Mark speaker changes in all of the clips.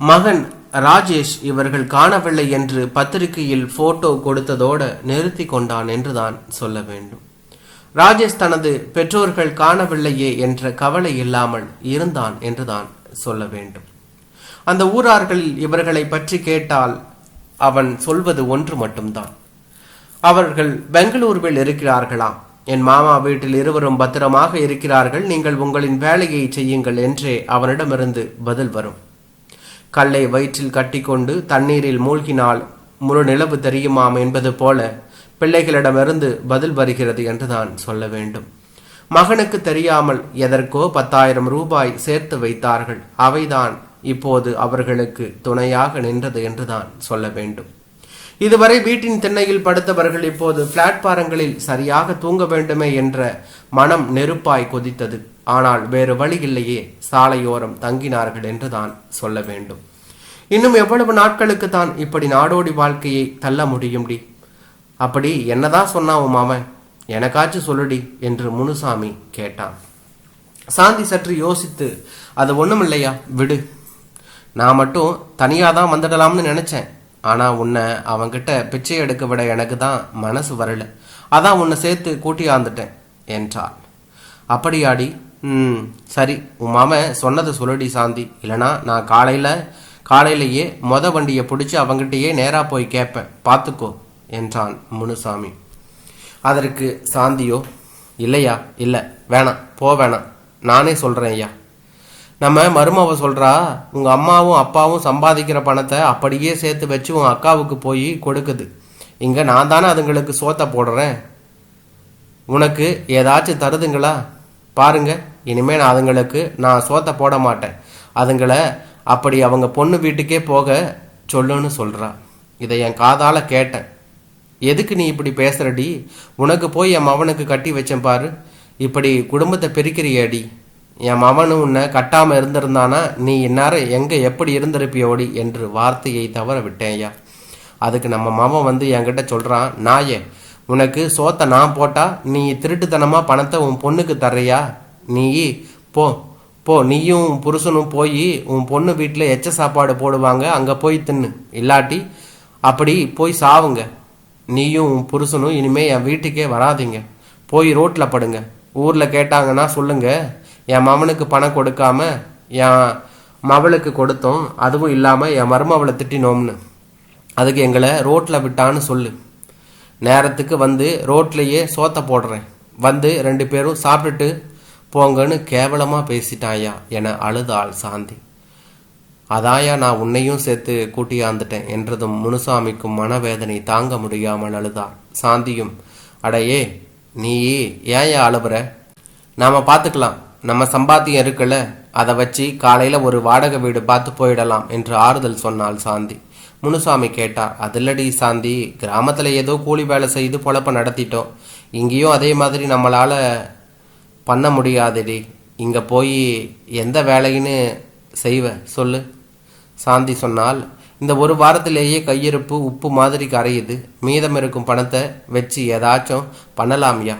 Speaker 1: மகன் ராஜேஷ் இவர்கள் காணவில்லை என்று பத்திரிகையில் போட்டோ கொடுத்ததோடு நிறுத்தி கொண்டான் என்றுதான் சொல்ல வேண்டும். ராஜேஷ் தனது பெற்றோர்கள் காணவில்லையே என்ற கவலை இல்லாமல் இருந்தான் என்றுதான் சொல்ல வேண்டும். அந்த ஊரார்களில் இவர்களை பற்றி கேட்டால் அவன் சொல்வது ஒன்று மட்டும்தான். அவர்கள் பெங்களூருவில் இருக்கிறார்களாம் என் மாமா வீட்டில் இருவரும் பத்திரமாக இருக்கிறார்கள் நீங்கள் உங்களின் வேலையை செய்யுங்கள் என்றே அவனிடமிருந்து பதில் வரும். கல்லை வயிற்றில் கட்டிக்கொண்டு தண்ணீரில் மூழ்கினால் முழு நிலவு தெரியுமாம் என்பது போல பிள்ளைகளிடமிருந்து பதில் வருகிறது என்றுதான் சொல்ல வேண்டும். மகனுக்கு தெரியாமல் எதற்கோ பத்தாயிரம் ரூபாய் சேர்த்து வைத்தார்கள். அவைதான் இப்போது அவர்களுக்கு துணையாக நின்றது என்றுதான் சொல்ல வேண்டும். இதுவரை வீட்டின் திண்ணையில் படுத்தவர்கள் இப்போது பிளாட்பாரங்களில் சரியாக தூங்க வேண்டுமே என்ற மனம் நெருப்பாய் கொதித்தது. ஆனால் வேறு வழி இல்லையே சாலையோரம் தங்கினார்கள் என்றுதான் சொல்ல வேண்டும். இன்னும் எவ்வளவு நாட்களுக்கு தான் இப்படி நாடோடி வாழ்க்கையை தள்ள முடியும்டி? அப்படி என்னதான் சொன்னாவும் அவன்? மாமன் எனக்காச்சும் சொல்லுடி என்று முனுசாமி கேட்டான். சாந்தி சற்று யோசித்து அது ஒண்ணுமில்லையா? விடு. நான் மட்டும் தனியாக தான் வந்துடலாம்னு நினச்சேன். ஆனால் உன்னை அவன்கிட்ட பிச்சை எடுக்க விட எனக்கு தான் மனசு வரல. அதான் உன்னை சேர்த்து கூட்டியாந்துட்டேன் என்றாள். அப்படியாடி? ம் சரி. உன் மாமன் சொன்னதை சொல்லுடி சாந்தி. இல்லைனா நான் காலையில் காலையிலேயே மொத வண்டியை பிடிச்சி அவங்ககிட்டயே நேராக போய் கேட்பேன். பார்த்துக்கோ என்றான் முனுசாமி. அதற்கு சாந்தியோ இல்லையா? இல்லை வேணாம் போ வேணாம். நானே சொல்கிறேன் ஐயா. நம்ம மருமவ சொல்கிறா உங்கள் அம்மாவும் அப்பாவும் சம்பாதிக்கிற பணத்தை அப்படியே சேர்த்து வச்சு உன் அக்காவுக்கு போய் கொடுக்குது. இங்கே நான் தானே அதுங்களுக்கு சோத்தை போடுறேன். உனக்கு ஏதாச்சும் தருதுங்களா? பாருங்கள் இனிமேல் நான் அதுங்களுக்கு நான் சோத்தை போட மாட்டேன். அதுங்களை அப்படி அவங்க பொண்ணு வீட்டுக்கே போக சொல்லுன்னு சொல்கிறா இதை என் காதால் கேட்டேன். எதுக்கு நீ இப்படி பேசுகிறடி உனக்கு போய் என் மவனுக்கு கட்டி வச்சேன் பாரு. இப்படி குடும்பத்தை பிரிக்கிறியடி. என் மவனு உன்னை கட்டாமல் இருந்திருந்தானா? நீ இந்நேரம் எங்கே எப்படி இருந்திருப்பியோடி என்று வார்த்தையை தவற விட்டேன்யா. அதுக்கு நம்ம மவன் வந்து என்கிட்ட சொல்கிறான் நாயே உனக்கு சோத்தை நான் போட்டால் நீ திருட்டுத்தனமாக பணத்தை உன் பொண்ணுக்கு தர்றியா? நீ போ போ நீயும் புருஷனும் போய் உன் பொண்ணு வீட்டில் எச்ச சாப்பாடு போடுவாங்க அங்கே போய் தின்னு. இல்லாட்டி அப்படி போய் சாவுங்க. நீயும் உன் புருஷனும் இனிமே என் வீட்டுக்கே வராதீங்க. போய் ரோட்டில் படுங்க. ஊரில் கேட்டாங்கன்னா சொல்லுங்க. என் மவனுக்கு பணம் கொடுக்காம என் மவளுக்கு கொடுத்தோம். அதுவும் இல்லாமல் என் மருமவளை திட்டினோம்னு. அதுக்கு எங்களை ரோட்டில் விட்டான்னு சொல்லு. நேரத்துக்கு வந்து ரோட்லேயே சோத்தை போடுறேன். வந்து ரெண்டு பேரும் சாப்பிட்டுட்டு போங்கன்னு கேவலமாக பேசிட்டாயா என அழுதாள் சாந்தி. அதாயா நான் உன்னையும் சேர்த்து கூட்டியாந்துட்டேன் என்றதும் முனுசாமிக்கும் மனவேதனை தாங்க முடியாமல் அழுதாள். சாந்தியும் அடையே நீ ஏயா அழுவுற? நாம பார்த்துக்கலாம் நம்ம சம்பாத்தியம் இருக்குல்ல அதை வச்சு காலையில் ஒரு வாடகை வீடு பார்த்து போயிடலாம் என்று ஆறுதல் சொன்னாள் சாந்தி. முனுசாமி கேட்டார் அதில்லடி சாந்தி கிராமத்தில் ஏதோ கூலி வேலை செய்து பொழப்ப நடத்திட்டோம். இங்கேயும் அதே மாதிரி நம்மளால் பண்ண முடியாதுடி. இங்கே போய் எந்த வேலைன்னு செய்வ சொல்லு. சாந்தி சொன்னால் இந்த ஒரு வாரத்திலேயே கையிருப்பு உப்பு மாதிரி கரையுது. மீதம் இருக்கும் பணத்தை வச்சு ஏதாச்சும் பண்ணலாமியா.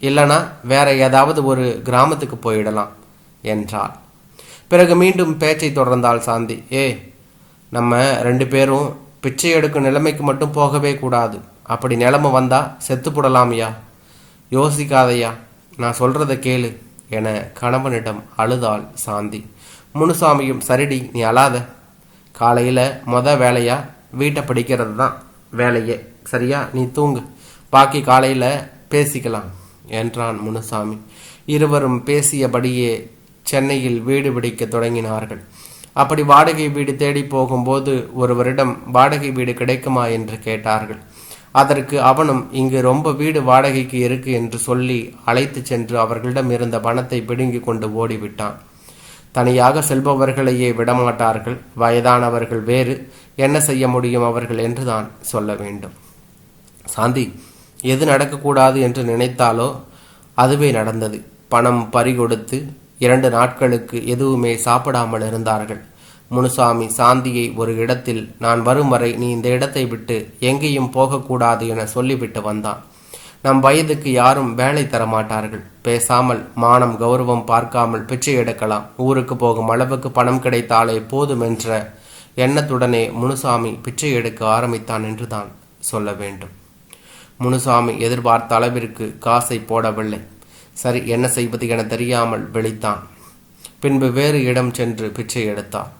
Speaker 1: இல்லைனா வேற ஏதாவது ஒரு கிராமத்துக்கு போயிடலாம் என்றாள். பிறகு மீண்டும் பேச்சை தொடர்ந்தாள் சாந்தி. ஏ நம்ம ரெண்டு பேரும் பிச்சை எடுக்கும் நிலைமைக்கு மட்டும் போகவே கூடாது. அப்படி நிலைமை வந்தா செத்து போடலாமியா. யோசிக்காதையா. நான் சொல்கிறத கேளு என கணவனிடம் அழுதாள் சாந்தி. முனுசாமியும் சரிடி நீ அழாத. காலையில் மொத வேலையா? வீட்டை படிக்கிறது தான் வேலையே. சரியா? நீ தூங்கு. பாக்கி காலையில் பேசிக்கலாம் என்றான் முனுசாமி. இருவரும் பேசியபடியே சென்னையில் வீடு பிடிக்க தொடங்கினார்கள். அப்படி வாடகை வீடு தேடி போகும்போது ஒருவரிடம் வாடகை வீடு கிடைக்குமா? என்று கேட்டார்கள். அதற்கு அவனும் இங்கு ரொம்ப வீடு வாடகைக்கு இருக்கு என்று சொல்லி அழைத்து சென்று அவர்களிடம் இருந்த பணத்தை பிடுங்கி கொண்டு ஓடிவிட்டான். தனியாக செல்பவர்களையே விடமாட்டார்கள். வயதானவர்கள் வேறு. என்ன செய்ய முடியும் அவர்கள் என்றுதான் சொல்ல வேண்டும். சாந்தி எது நடக்கக்கூடாது என்று நினைத்தாலோ அதுவே நடந்தது. பணம் பறிகொடுத்து இரண்டு நாட்களுக்கு எதுவுமே சாப்பிடாமல் இருந்தார்கள். முனுசாமி சாந்தியை ஒரு இடத்தில் நான் வரும் வரை நீ இந்த இடத்தை விட்டு எங்கேயும் போகக்கூடாது என சொல்லிவிட்டு வந்தான். நம் வயதுக்கு யாரும் வேலை தரமாட்டார்கள். பேசாமல் மானம் கௌரவம் பார்க்காமல் பிச்சை எடுக்கலாம். ஊருக்கு போகும் அளவுக்கு பணம் கிடைத்தாலே போதும் என்ற எண்ணத்துடனே முனுசாமி பிச்சை எடுக்க ஆரம்பித்தான் என்றுதான் சொல்ல வேண்டும். முனுசாமி எதிர்பார்த்த அளவிற்கு காசை போடவில்லை. சரி என்ன செய்வது என தெரியாமல் விழித்தான். பின்பு வேறு இடம் சென்று பிச்சை எடுத்தான்.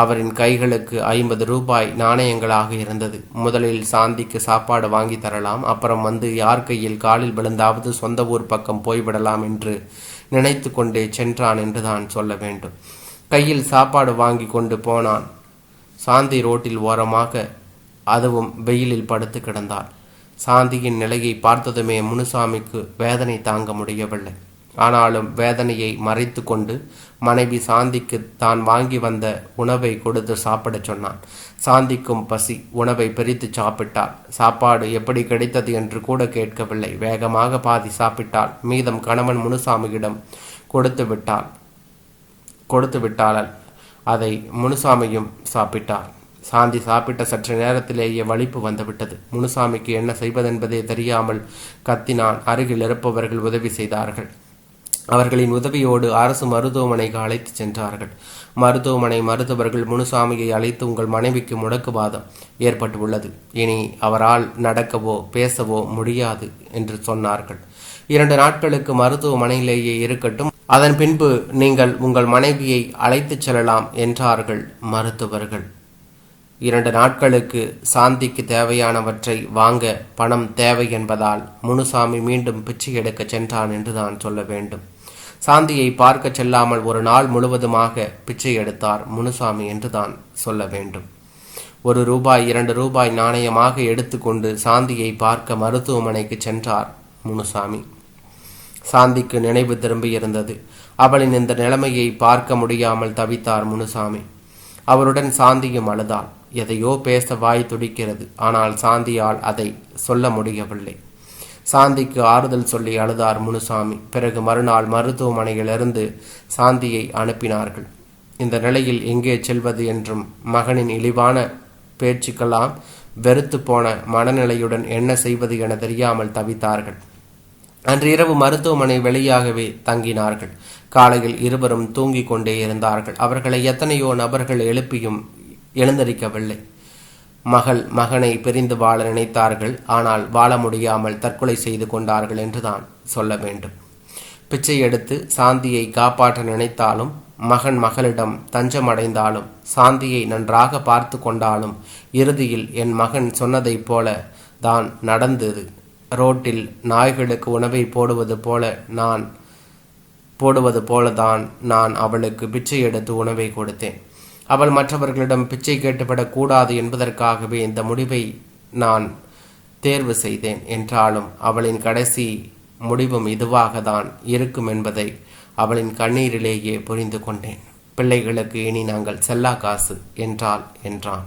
Speaker 1: அவரின் கைகளுக்கு ஐம்பது ரூபாய் நாணயங்களாக இருந்தது. முதலில் சாந்திக்கு சாப்பாடு வாங்கி தரலாம் அப்புறம் வந்து யார் கையில் காலில் விழுந்தாவது சொந்த ஊர் பக்கம் போய்விடலாம் என்று நினைத்து கொண்டே சென்றான் என்று தான் சொல்ல வேண்டும். கையில் சாப்பாடு வாங்கி கொண்டு போனான். சாந்தி ரோட்டில் ஓரமாக அதுவும் வெயிலில் படுத்து கிடந்தாள். சாந்தியின் நிலையை பார்த்ததுமே முனுசாமிக்கு வேதனை தாங்க முடியவில்லை. ஆனாலும் வேதனையை மறைத்து கொண்டு மனைவி சாந்திக்கு தான் வாங்கி வந்த உணவை கொடுத்து சாப்பிடச் சொன்னான். சாந்திக்கும் பசி உணவை பிரித்து சாப்பிட்டாள். சாப்பாடு எப்படி கிடைத்தது என்று கூட கேட்கவில்லை. வேகமாக பாதி சாப்பிட்டாள். மீதம் கணவன் முனுசாமியிடம் கொடுத்து விட்டாள். கொடுத்து விட்டாளல். அதை முனுசாமியும் சாப்பிட்டார். சாந்தி சாப்பிட்ட சற்று நேரத்திலேயே வலிப்பு வந்துவிட்டது முனுசாமிக்கு என்ன செய்வதென்பதே தெரியாமல் கத்தினான். அருகில் இருப்பவர்கள் உதவி செய்தார்கள். அவர்களின் உதவியோடு அரசு மருத்துவமனைக்கு அழைத்து சென்றார்கள். மருத்துவமனை மருத்துவர்கள் முனுசாமியை அழைத்து உங்கள் மனைவிக்கு முடக்குவாதம் ஏற்பட்டுள்ளது. இனி அவரால் நடக்கவோ பேசவோ முடியாது என்று சொன்னார்கள். இரண்டு நாட்களுக்கு மருத்துவமனையிலேயே இருக்கட்டும். அதன் பின்பு நீங்கள் உங்கள் மனைவியை அழைத்துச் செல்லலாம் என்றார்கள் மருத்துவர்கள். இரண்டு நாட்களுக்கு சாந்திக்கு தேவையானவற்றை வாங்க பணம் தேவை என்பதால் முனுசாமி மீண்டும் பிச்சை எடுக்க சென்றான் என்று தான் சொல்ல வேண்டும். சாந்தியை பார்க்க செல்லாமல் ஒரு நாள் முழுவதுமாக பிச்சை எடுத்தார் முனுசாமி என்று தான் சொல்ல வேண்டும். ஒரு ரூபாய் இரண்டு ரூபாய் நாணயமாக எடுத்துக்கொண்டு சாந்தியை பார்க்க மருத்துவமனைக்கு சென்றார் முனுசாமி. சாந்திக்கு நினைவு திரும்பியிருந்தது. அவளின் இந்த நிலைமையை பார்க்க முடியாமல் தவித்தார் முனுசாமி. அவருடன் சாந்தியும் அழுதாள். எதையோ பேச வாய் துடிக்கிறது. ஆனால் சாந்தியால் அதை சொல்ல முடியவில்லை. சாந்திக்கு ஆறுதல் சொல்லி அழுதார் முனுசாமி. பிறகு மறுநாள் மருத்துவமனையிலிருந்து சாந்தியை அனுப்பினார்கள். இந்த நிலையில் எங்கே செல்வது என்றும் மகனின் இழிவான பேச்சுக்கெல்லாம் வெறுத்து போன மனநிலையுடன் என்ன செய்வது என தெரியாமல் தவித்தார்கள். அன்று இரவு மருத்துவமனை வெளியாகவே தங்கினார்கள். காலையில் இருவரும் தூங்கிக் கொண்டே இருந்தார்கள். அவர்களை எத்தனையோ நபர்கள் எழுப்பியும் எழுந்தரிக்கவில்லை. மகள் மகனை பிரிந்து வாழ நினைத்தார்கள். ஆனால் வாழ முடியாமல் தற்கொலை செய்து கொண்டார்கள் என்றுதான் சொல்ல வேண்டும். பிச்சை எடுத்து சாந்தியை காப்பாற்ற நினைத்தாலும் மகன் மகளிடம் தஞ்சம் அடைந்தாலும் சாந்தியை நன்றாக பார்த்து கொண்டாலும் இறுதியில் என் மகன் சொன்னதைப் போல தான் நடந்தது. ரோட்டில் நாய்களுக்கு உணவை போடுவது போல நான் போடுவது போலதான் நான் அவளுக்கு பிச்சை எடுத்து உணவை கொடுத்தேன். அவள் மற்றவர்களிடம் பிச்சை கேட்டுவிடக்கூடாது என்பதற்காகவே இந்த முடிவை நான் தேர்வு செய்தேன். என்றாலும் அவளின் கடைசி முடிவும் இதுவாக தான் இருக்கும் என்பதை அவளின் கண்ணீரிலேயே புரிந்து கொண்டேன். பிள்ளைகளுக்கு இனி நாங்கள் செல்லா காசு என்றாள் என்றான்.